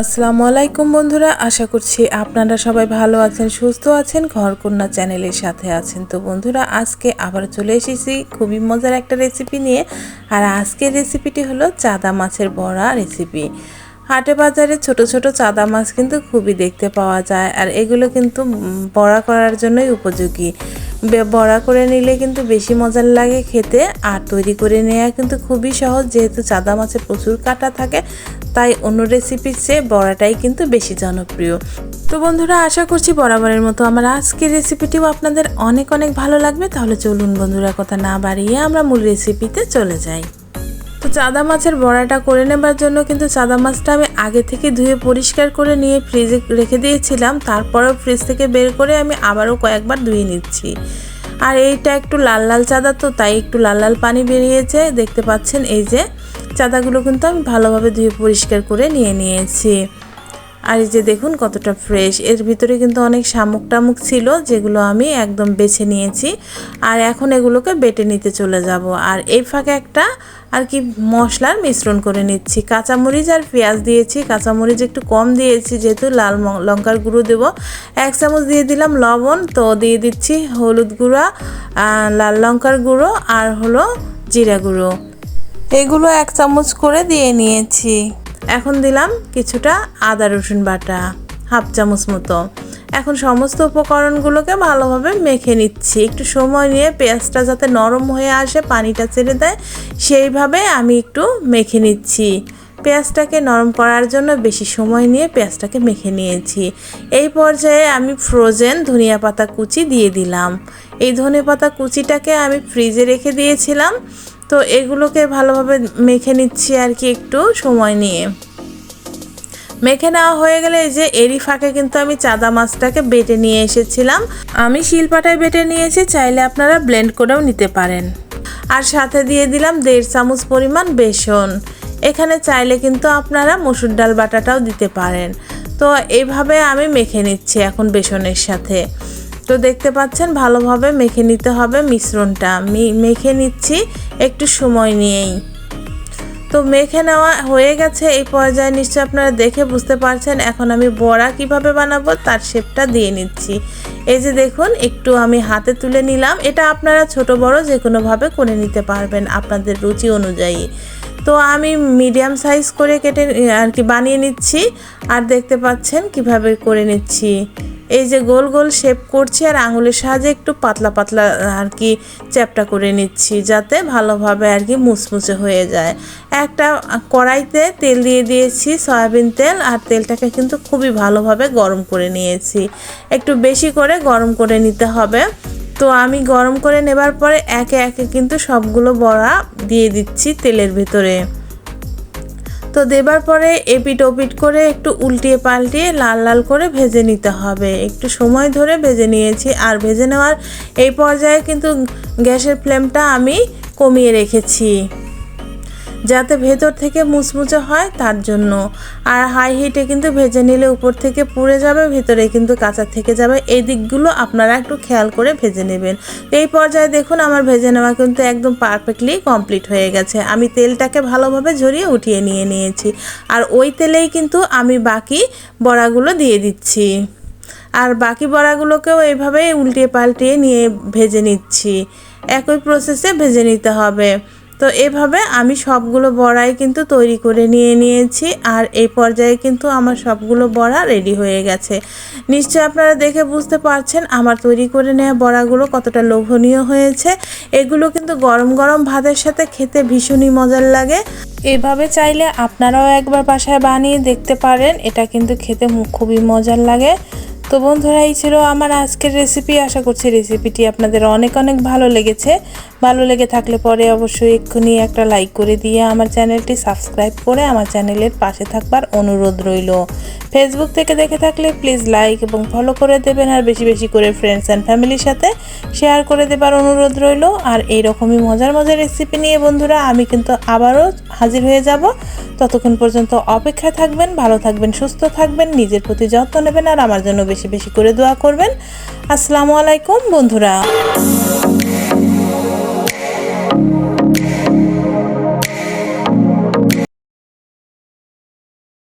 আসসালামু আলাইকুম বন্ধুরা, আশা করছি আপনারা সবাই ভালো আছেন, সুস্থ আছেন, ঘরকন্যা চ্যানেলের সাথে আছেন। তো বন্ধুরা, আজকে আবার চলে এসেছি খুবই মজার একটা রেসিপি নিয়ে। আর আজকের রেসিপিটি হলো চাদা মাছের বড়া রেসিপি হাটে বাজারে ছোট ছোট চাদা মাছ কিন্তু খুবই দেখতে পাওয়া যায়, আর এগুলো কিন্তু বড়া করার জন্যই উপযোগী। বড়া করে নিলে কিন্তু বেশি মজার লাগে খেতে, আর তৈরি করে নেওয়া কিন্তু খুবই সহজ, যেহেতু চাদা মাছে প্রচুর কাটা থাকে, তাই অন্য রেসিপির চেয়ে বড়াটাই কিন্তু বেশি জনপ্রিয়। তো বন্ধুরা, আশা করছি বরাবরের মতো আমার আজকের রেসিপিটিও আপনাদের অনেক অনেক ভালো লাগবে, তাহলে চলুন বন্ধুরা, কথা না বাড়িয়ে আমরা মূল রেসিপিতে চলে যাই। চাদা মাছের বড়াটা করে নেবার জন্য কিন্তু চাদা মাছটা আমি আগে থেকে ধুয়ে পরিষ্কার করে নিয়ে ফ্রিজে রেখে দিয়েছিলাম। তারপরেও ফ্রিজ থেকে বের করে আমি আবারও কয়েকবার ধুয়ে নিচ্ছি। আর এইটা একটু লাল লাল চাদা তো, তাই একটু লাল লাল পানি বেরিয়েছে। দেখতে পাচ্ছেন এই যে, চাদাগুলো কিন্তু আমি ভালোভাবে ধুয়ে পরিষ্কার করে নিয়ে নিয়েছি। আর এই যে দেখুন কতটা ফ্রেশ এর ভিতরে কিন্তু অনেক শামুক টামুক ছিল, যেগুলো আমি একদম বেছে নিয়েছি। আর এখন এগুলোকে বেটে নিতে চলে যাব। আর এই ফাঁকে একটা আর কি মশলার মিশ্রণ করে নিচ্ছি। কাঁচামরিচ আর পেঁয়াজ দিয়েছি। কাঁচামরিচ একটু কম দিয়েছি, যেহেতু লাল লঙ্কার গুঁড়ো দেবো। এক চামচ দিয়ে দিলাম লবণ, তো দিয়ে দিচ্ছি হলুদ গুঁড়া লাল লঙ্কার গুঁড়ো আর হলো জিরা গুঁড়ো। এগুলো এক চামচ করে দিয়ে নিয়েছি। এখন দিলাম কিছুটা আদা, রসুন বাটা, হাফ চামচ মতো। এখন সমস্ত উপকরণগুলোকে ভালোভাবে মেখে নিচ্ছি। একটু সময় নিয়ে পেঁয়াজটা যাতে নরম হয়ে আসে, পানিটা ছেড়ে দেয়, সেইভাবে আমি একটু মেখে নিচ্ছি। পেঁয়াজটাকে নরম করার জন্য বেশি সময় নিয়ে পেঁয়াজটাকে মেখে নিয়েছি। এই পর্যায়ে আমি ফ্রোজেন ধনিয়া পাতা কুচি দিয়ে দিলাম। এই ধনে পাতা কুচিটাকে আমি ফ্রিজে রেখে দিয়েছিলাম। তো এগুলোকে ভালোভাবে মেখে নিচ্ছি আর কি একটু সময় নিয়ে। মেখে নেওয়া হয়ে গেলে যে এরি ফাঁকে কিন্তু আমি চাদা মাছটাকে বেটে নিয়ে এসেছিলাম। আমি শিলপাটায় বেটে নিয়েছি, চাইলে আপনারা ব্লেন্ড করেও নিতে পারেন। আর সাথে দিয়ে দিলাম দেড় চামচ পরিমাণ বেসন। এখানে চাইলে কিন্তু আপনারা মসুর ডাল বাটাটাও দিতে পারেন। তো এইভাবে আমি মেখে নিচ্ছি এখন বেসনের সাথে। তো দেখতে পাচ্ছেন, ভালোভাবে মেখে নিতে হবে মিশ্রণটা। মেখে নিচ্ছি একটু সময় নিয়েই। তো মেখে নেওয়া হয়ে গেছে এই পর্যায়ে, নিশ্চয়ই আপনারা দেখে বুঝতে পারছেন। এখন আমি বড়া কীভাবে বানাবো তার শেপটা দিয়ে নিচ্ছি। এই যে দেখুন, একটু আমি হাতে তুলে নিলাম। এটা আপনারা ছোট বড় যে কোনোভাবে করে নিতে পারবেন আপনাদের রুচি অনুযায়ী। তো আমি মিডিয়াম সাইজ করে কেটে আর কি বানিয়ে নিচ্ছি। আর দেখতে পাচ্ছেন কীভাবে করে নিচ্ছি। এই যে গোল গোল শেপ করছি আর আঙুলের সাহায্যে একটু পাতলা পাতলা আর কি চ্যাপটা করে নিচ্ছি যাতে ভালোভাবে আর কি মুচমুচে হয়ে যায়। একটা কড়াইতে তেল দিয়ে দিয়েছি সয়াবিন তেল আর তেলটাকে কিন্তু খুবই ভালোভাবে গরম করে নিয়েছি। একটু বেশি করে গরম করে নিতে হবে। তো আমি গরম করে নেবার পরে একে একে কিন্তু সবগুলো বড়া দিয়ে দিচ্ছি তেলের ভিতরে। তো দেবার পরে এপিট ওপিট করে একটু উল্টিয়ে পাল্টিয়ে লাল লাল করে ভেজে নিতে হবে। একটু সময় ধরে ভেজে নিয়েছি। আর ভেজে নেওয়ার এই পর্যায়ে কিন্তু গ্যাসের ফ্লেমটা আমি কমিয়ে রেখেছি। যাতে ভেতর থেকে মুচমুচে হয় তার জন্য। আর হাই হিটে কিন্তু ভেজে নিলে উপর থেকে পুড়ে যাবে, ভেতরে কিন্তু কাঁচা থেকে যাবে। এই দিকগুলো আপনারা একটু খেয়াল করে ভেজে নেবেন। এই পর্যায়ে দেখুন আমার ভেজে নেওয়া কিন্তু একদম পারফেক্টলি কমপ্লিট হয়ে গেছে। আমি তেলটাকে ভালোভাবে ঝরিয়ে উঠিয়ে নিয়ে নিয়েছি। আর ওই তেলেই কিন্তু আমি বাকি বড়াগুলো দিয়ে দিচ্ছি। আর বাকি বড়াগুলোকেও এইভাবে উল্টিয়ে পাল্টিয়ে নিয়ে ভেজে নিচ্ছি। একই প্রসেসে ভেজে নিতে হবে। তো এভাবে আমি সবগুলো বড়াই কিন্তু তৈরি করে নিয়ে নিয়েছি আর এই পর্যায়ে কিন্তু আমার সবগুলো বড়া রেডি হয়ে গেছে। নিশ্চয় আপনারা দেখে বুঝতে পারছেন আমার তৈরি করে নেওয়া বড়াগুলো কতটা লোভনীয় হয়েছে। এগুলো কিন্তু গরম গরম ভাতের সাথে খেতে ভীষণই মজার লাগে। এভাবে চাইলে আপনারাও একবার বাসায় বানিয়ে দেখতে পারেন, এটা কিন্তু খেতে খুবই মজার লাগে। তো বন্ধুরা, এই ছিল আমার আজকের রেসিপি আশা করছি রেসিপিটি আপনাদের অনেক অনেক ভালো লেগেছে। ভালো লেগে থাকলে পরে অবশ্যই এক্ষুনি একটা লাইক করে দিয়ে আমার চ্যানেলটি সাবস্ক্রাইব করে আমার চ্যানেলের পাশে থাকবার অনুরোধ রইল। ফেসবুক থেকে দেখে থাকলে প্লিজ লাইক এবং ফলো করে দেবেন আর বেশি বেশি করে ফ্রেন্ডস অ্যান্ড ফ্যামিলির সাথে শেয়ার করে দেবার অনুরোধ রইল। আর এইরকমই মজার মজার রেসিপি নিয়ে বন্ধুরা আমি কিন্তু আবারও হাজির হয়ে যাব। ততক্ষণ পর্যন্ত অপেক্ষায় থাকবেন, ভালো থাকবেন, সুস্থ থাকবেন, নিজের প্রতি যত্ন নেবেন আর আমার জন্য বেশি বেশি করে দোয়া করবেন। আসসালামু আলাইকুম বন্ধুরা।